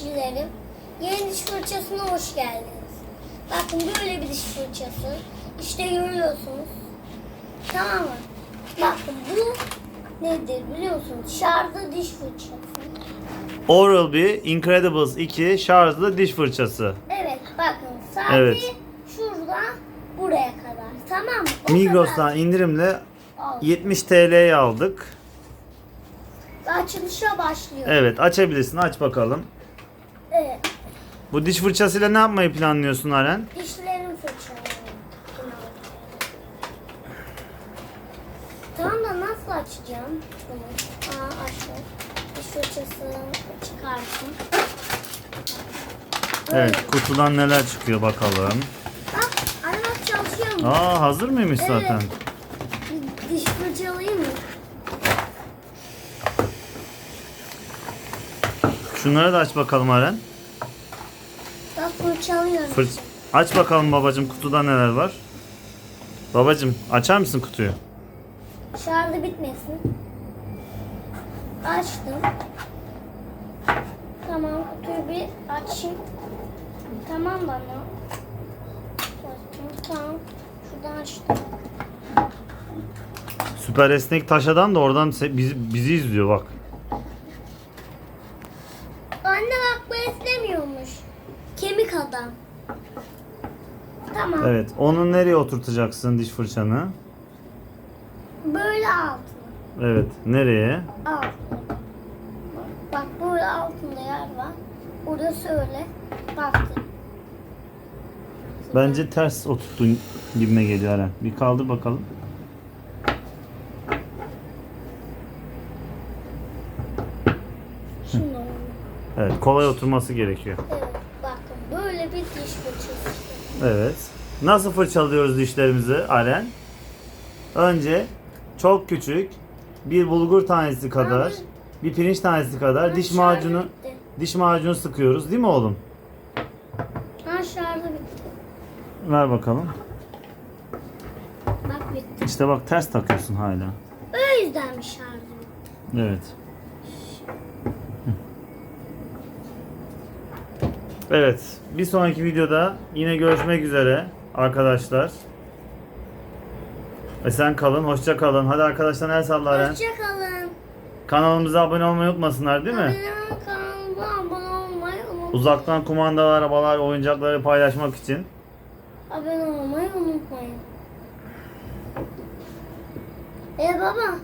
Cilerim, yeni diş fırçasına hoş geldiniz. Bakın böyle bir diş fırçası. İşte görüyorsunuz. Tamam mı? Bakın bu nedir biliyorsunuz? Şarjlı diş fırçası. Oral-B Incredibles 2 şarjlı diş fırçası. Evet bakın sadece Evet. şuradan buraya kadar. Tamam mı? O Migros'tan kadar. indirimle Al. 70 TL'ye aldık. Açılışa başlıyor. Evet açabilirsin aç bakalım. Bu diş fırçasıyla ne yapmayı planlıyorsun Aren? Dişlerin fırçaları. Tamam da nasıl açacağım? Aa açtım. Diş fırçasını çıkarsın. Evet kutudan neler çıkıyor bakalım. Bak anne bak çalışıyor mu? Aa hazır mıymış Evet. zaten? Diş fırçalayayım mı? Şunları da aç bakalım Aren. Bak fırçalıyorum. Fırç aç bakalım babacım kutuda neler var. Babacım açar mısın kutuyu? Şarjı bitmesin. Açtım. Tamam kutuyu bir açayım. Tamam bana. Tamam. Şuradan açtım. Süper esnek taşadan da oradan bizi, bizi izliyor bak. Anne bak bu esnemiyormuş. Kemik adam. Tamam. Evet onu nereye oturtacaksın diş fırçanı? Böyle altına. Evet nereye? Altına. Bak böyle altında yer var. Orası öyle. Baktım. Bence ters oturttun gibime geliyor Aren. Bir kaldır bakalım. Şimdi oldu. Evet kolay oturması gerekiyor. Evet. Böyle bir diş fırçası. Evet. Nasıl fırçalıyoruz dişlerimizi Aren? Önce çok küçük bir bulgur tanesi kadar, Abi. bir pirinç tanesi kadar diş şarjı macunu bitti. diş macunu sıkıyoruz değil mi oğlum? Ha şarjı bitti. Ver bakalım. Bak bitti. İşte bak ters takıyorsun hala. O yüzden mi şarjı bitti? Evet. Evet. Bir sonraki videoda yine görüşmek üzere arkadaşlar. Esen kalın, hoşça kalın. Hadi arkadaşlar el salla Aren. Hoşçakalın. Kanalımıza abone olmayı unutmasınlar değil mi? Benim kanalıma abone olmayı unutmayın. Uzaktan kumandalı arabalar, oyuncakları paylaşmak için. Abone olmayı unutmayın. E baba